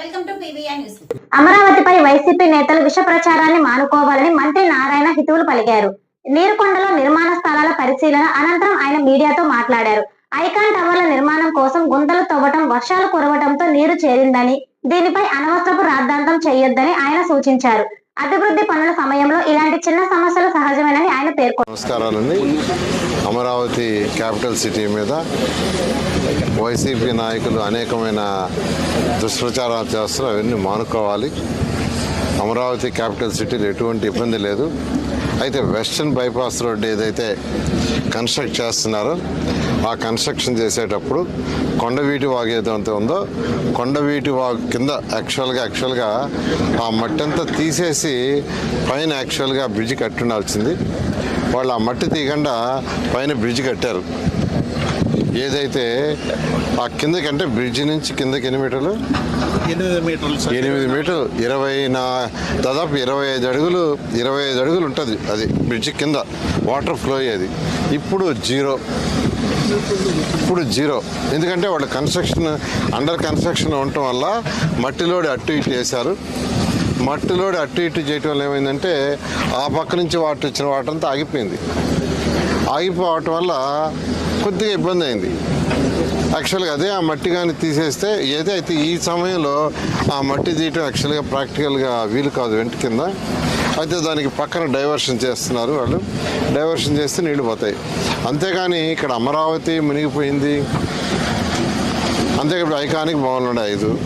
Welcome to news. అమరావతిపై YCP నేతలు విష ప్రచారాన్ని మానుకోవాలని మంత్రి నారాయణ హితవులు పలికారు. నీరుకొండలో నిర్మాణ స్థలాల పరిశీలన అనంతరం ఆయన మీడియాతో మాట్లాడారు. ఐకాన్ టవర్ల నిర్మాణం కోసం గుంతలు తవ్వటం వర్షాలు కురవటంతో నీరు చేరిందని దీనిపై అనవసరపు రాద్ధాంతం చేయొద్దని ఆయన సూచించారు. అభివృద్ధి పనుల సమయంలో ఇలాంటి చిన్న సమస్యలు సహజమేనని ఆయన పేర్కొన్నారు నమస్కారాలండి. అమరావతి క్యాపిటల్ సిటీ మీద వైసీపీ నాయకులు అనేకమైన దుష్ప్రచారాలు చేస్తారు అవన్నీ మానుకోవాలి. అమరావతి క్యాపిటల్ సిటీలో ఎటువంటి ఇబ్బంది లేదు. అయితే వెస్టర్న్ బైపాస్ రోడ్ ఏదైతే కన్స్ట్రక్ట్ చేస్తున్నారో ఆ కన్స్ట్రక్షన్ చేసేటప్పుడు కొండవీటి వాగు ఏదైతే ఉందో కొండవీటి వాగు కింద యాక్చువల్గా యాక్చువల్గా ఆ మట్టి అంతా తీసేసి పైన యాక్చువల్గా బ్రిడ్జ్ కట్టుండాల్సింది వాళ్ళు ఆ మట్టి తీయకుండా పైన బ్రిడ్జ్ కట్టారు. ఏదైతే ఆ కిందకంటే బ్రిడ్జ్ నుంచి కిందకి ఎన్ని మీటర్లు? ఎనిమిది మీటర్లు. ఎనిమిది మీటర్లు. ఇరవై నా దాదాపు ఇరవై ఐదు అడుగులు ఇరవై ఐదు అడుగులు ఉంటుంది అది బ్రిడ్జ్ కింద. వాటర్ ఫ్లో అయ్యేది. ఇప్పుడు జీరో. ఇప్పుడు జీరో. ఎందుకంటే వాళ్ళు కన్స్ట్రక్షన్ అండర్ కన్స్ట్రక్షన్ ఉండటం వల్ల మట్టిలోడి అట్టు ఇటు వేశారు. మట్టిలోడి అట్టు ఇటు చేయటం వల్ల ఏమైందంటే ఆ పక్క నుంచి వాటర్ వచ్చిన వాటర్ అంతా ఆగిపోయింది. ఆగిపోవటం వల్ల కొద్దిగా ఇబ్బంది అయింది. యాక్చువల్గా అదే ఆ మట్టి కానీ తీసేస్తే ఏదైతే ఈ సమయంలో ఆ మట్టి తీయటం యాక్చువల్గా ప్రాక్టికల్గా వీలు కాదు వెంట కింద. అయితే దానికి పక్కన డైవర్షన్ చేస్తున్నారు వాళ్ళు. డైవర్షన్ చేస్తే నీళ్ళు పోతాయి. అంతేగాని ఇక్కడ అమరావతి మునిగిపోయింది. అంతే ఇప్పుడు ఐకానిక్ భవన్లు ఐదు.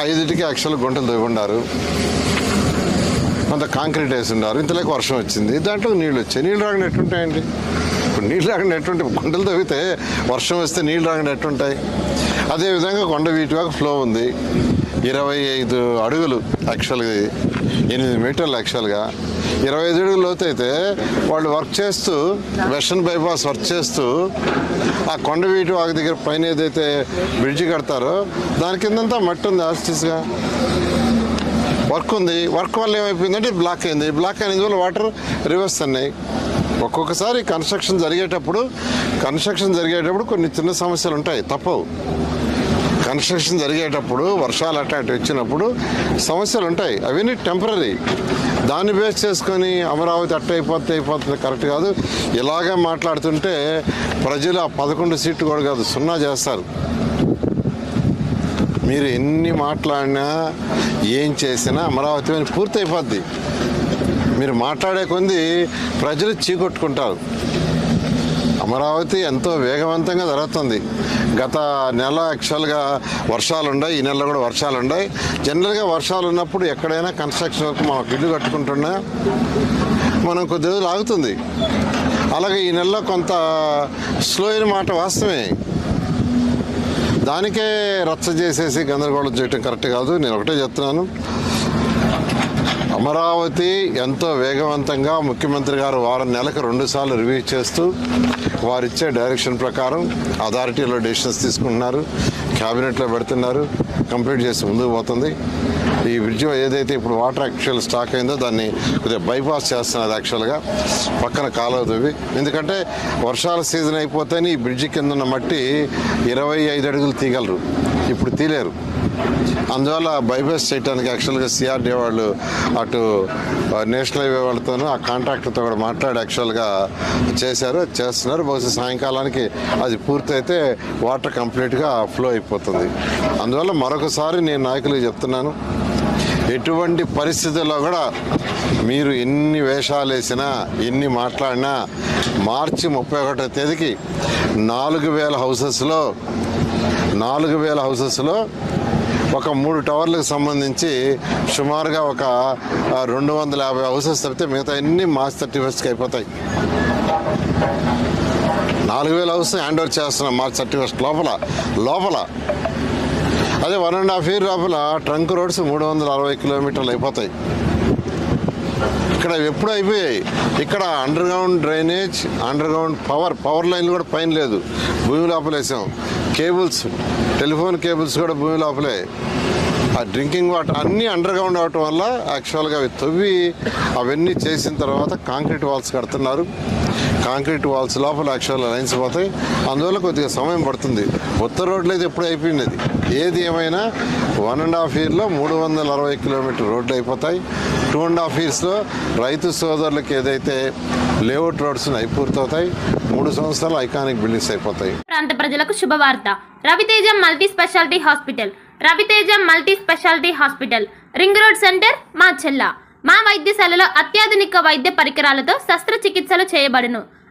ఐదుటికి యాక్చువల్ గుంటలు తవ్వుండారు కొంత కాంక్రీట్ వేసి ఉన్నారు. ఇంతలోకి వర్షం వచ్చింది. దాంట్లో నీళ్ళు వచ్చాయి. నీళ్ళు రాకుండా ఎట్టుంటాయండి ఇప్పుడు నీళ్ళు రాకుండా ఎటువంటి కొండలు తవ్వితే వర్షం వస్తే నీళ్ళు రాకుండా ఎట్టుంటాయి? అదేవిధంగా కొండ వీటివాక ఫ్లో ఉంది. ఇరవై ఐదు అడుగులు యాక్చువల్గా ఎనిమిది మీటర్లు యాక్చువల్గా ఇరవై ఐదు అడుగులు లోతైతే వాళ్ళు వర్క్ చేస్తూ వెస్టర్న్ బైపాస్ వర్క్ చేస్తూ ఆ కొండ వీటి వాకి దగ్గర పైన ఏదైతే బ్రిడ్జి కడతారో దాని కిందంతా మట్టి ఉంది ఆస్టిస్గా వర్క్ ఉంది. వర్క్ వల్ల ఏమైపోయిందంటే బ్లాక్ అయింది. బ్లాక్ అయిన వల్ల వాటర్ రివర్స్ అన్నాయి ఒక్కొక్కసారి కన్స్ట్రక్షన్ జరిగేటప్పుడు కన్స్ట్రక్షన్ జరిగేటప్పుడు కొన్ని చిన్న సమస్యలు ఉంటాయి తప్పవు. కన్స్ట్రక్షన్ జరిగేటప్పుడు వర్షాలు అటాటి వచ్చినప్పుడు సమస్యలు ఉంటాయి అవన్నీ టెంపరీ దాన్ని బేస్ చేసుకొని అమరావతి అట్ట అయిపోతే అయిపోతుంది కరెక్ట్ కాదు. ఇలాగే మాట్లాడుతుంటే ప్రజలు ఆ పదకొండు సీట్లు కూడా కాదు సున్నా చేస్తారు. మీరు ఎన్ని మాట్లాడినా ఏం చేసినా అమరావతి పూర్తి అయిపోద్ది మీరు మాట్లాడే కొంది ప్రజలు చీకొట్టుకుంటారు. అమరావతి ఎంతో వేగవంతంగా జరుగుతుంది. గత నెల యాక్చువల్గా వర్షాలు ఉన్నాయి ఈ నెలలో కూడా వర్షాలు ఉన్నాయి జనరల్గా వర్షాలు ఉన్నప్పుడు ఎక్కడైనా కన్స్ట్రక్షన్ వరకు మనం ఇల్లు కట్టుకుంటున్నా మనం కొద్ది రోజులు ఆగుతుంది. అలాగే ఈ నెలలో కొంత స్లో అయిన మాట వాస్తవమే. దానికే రచ్చ చేసేసి గందరగోళం చేయటం కరెక్ట్ కాదు. నేను ఒకటే చెప్తున్నాను. అమరావతి ఎంతో వేగవంతంగా ముఖ్యమంత్రి గారు వారం నెలకు రెండుసార్లు రివ్యూ చేస్తూ వారిచ్చే డైరెక్షన్ ప్రకారం అథారిటీలో డెసిషన్స్ తీసుకుంటున్నారు. క్యాబినెట్లో పెడుతున్నారు. కంప్లీట్ చేసి ముందుకు పోతుంది. ఈ బ్రిడ్జ్ ఏదైతే ఇప్పుడు వాటర్ యాక్చువల్ స్టాక్ అయిందో దాన్ని కొద్దిగా బైపాస్ చేస్తున్నారు యాక్చువల్గా. పక్కన కాలువ తవ్వి ఎందుకంటే వర్షాల సీజన్ అయిపోతేనే ఈ బ్రిడ్జి కింద ఉన్న మట్టి ఇరవై ఐదు అడుగులు తీయగలరు. ఇప్పుడు తీలేరు. అందువల్ల బైపాస్ చేయడానికి యాక్చువల్గా సిఆర్డీ వాళ్ళు అటు నేషనల్ హైవే వాళ్ళతోనూ ఆ కాంట్రాక్టర్తో కూడా మాట్లాడి యాక్చువల్గా చేశారు చేస్తున్నారు. బహుశా సాయంకాలానికి అది పూర్తయితే వాటర్ కంప్లీట్గా ఫ్లో అయిపోతుంది. అందువల్ల మరొకసారి నేను నాయకులకు చెప్తున్నాను ఎటువంటి పరిస్థితుల్లో కూడా మీరు ఎన్ని వేషాలు వేసినా ఎన్ని మాట్లాడినా మార్చి ముప్పై ఒకటో తేదీకి నాలుగు వేల హౌసెస్లో నాలుగు వేల హౌసెస్లో ఒక మూడు టవర్లకు సంబంధించి సుమారుగా ఒక రెండు వందల యాభై హౌసెస్ తప్పితే మిగతా అన్ని మార్చ్ థర్టీ ఫస్ట్కి అయిపోతాయి. నాలుగు వేల హౌస్ హ్యాండ్ ఓవర్ చేస్తున్నాం మార్చ్ థర్టీ ఫస్ట్ లోపల లోపల. అదే వన్ అండ్ హాఫ్ ఇయర్ లోపల ట్రంక్ రోడ్స్ మూడు వందల అరవై కిలోమీటర్లు అయిపోతాయి. ఇక్కడ ఎప్పుడు అయిపోయాయి. ఇక్కడ underground drainage underground power power లైన్లు కూడా పైన లేదు. భూమి లోపలేసాం కేబుల్స్ టెలిఫోన్ కేబుల్స్ కూడా భూమి లోపలే. ఆ డ్రింకింగ్ వాటర్ అన్నీ అండర్ గ్రౌండ్ అవటం వల్ల యాక్చువల్గా అవి తవ్వి అవన్నీ చేసిన తర్వాత కాంక్రీట్ వాల్స్ కడుతున్నారు. కాంక్రీట్ వాల్స్ లోపల యాక్చువల్గా లైన్స్ పోతాయి. అందువల్ల కొద్దిగా సమయం పడుతుంది. ఉత్తర రోడ్లు అయితే ఎప్పుడు అయిపోయింది ఏది ఏమైనా వన్ అండ్ హాఫ్ ఇయర్లో మూడు వందల అరవై కిలోమీటర్ రోడ్లు అయిపోతాయి. టూ అండ్ హాఫ్ ఇయర్స్లో రైతు సోదరులకు ఏదైతే లేఅవుట్ రోడ్స్ అయిపూర్తవుతాయి మూడు సంవత్సరాలు ఐకానిక్ బిల్డింగ్స్ అయిపోతాయి. ప్రాంత ప్రజలకు శుభవార్త. Raviteja multi speciality hospital. Raviteja multi speciality hospital. Ring road center మా చెల్ల. మా వైద్యశాలలో అత్యాధునిక వైద్య పరికరాలతో శస్త్రచికిత్సలు చేయబడును.